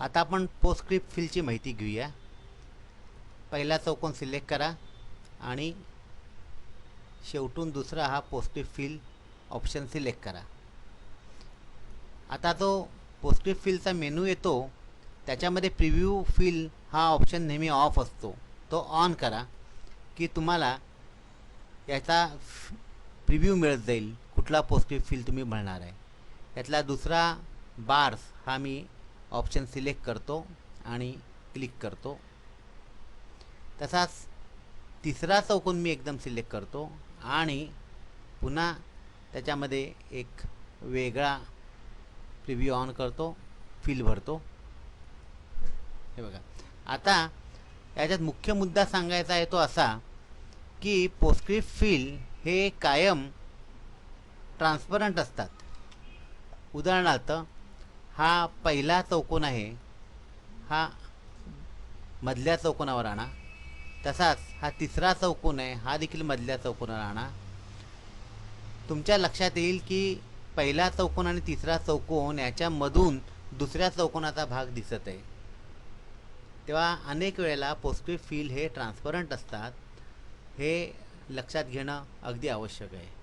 आता आपण पोस्टक्रिप्ट फिलची माहिती घेऊया. पहिला चौकोन सिलेक्ट करा आणि शेवटून दुसरा हा पोस्टस्क्रिप्ट फिल ऑप्शन सिलेक्ट करा. आता जो पोस्टस्क्रिप्ट फिलचा मेनू येतो त्याच्यामध्ये प्रिव्ह्यू फिल हा ऑप्शन नेहमी ऑफ असतो. तो ऑन करा की तुम्हाला याचा प्रिव्ह्यू मिळत जाईल कुठला पोस्टस्क्रिप्ट फिल तुम्ही भरणार आहे. यातला दुसरा बार्स हा मी ऑप्शन सिलेक्ट करतो आणि क्लिक करतो. तसाच तिसरा चौकोन मी एकदम सिलेक्ट करतो आणि पुन्हा त्याच्यामध्ये एक वेगळा प्रिव्ह्यू ऑन करतो फिल भरतो. हे बघा. आता याच्यात मुख्य मुद्दा सांगायचा आहे तो असा की पोस्टस्क्रिप्ट फिल हे कायम ट्रान्सपरंट असतात. उदाहरणार्थ हा पहिला चौकोन आहे. हा मधल्या चौकोनावर आणा. तसाच हा तिसरा चौकोन आहे हा देखील मधल्या चौकोनावर आणा. तुमच्या लक्षात येईल की पहिला चौकोन आणि तिसरा चौकोन याच्यामधून दुसऱ्या चौकोनाचा भाग दिसत आहे. तेव्हा अनेक वेळेला पोस्टस्क्रिप्ट फील हे ट्रान्सपरंट असतात हे लक्षात घेणं अगदी आवश्यक आहे.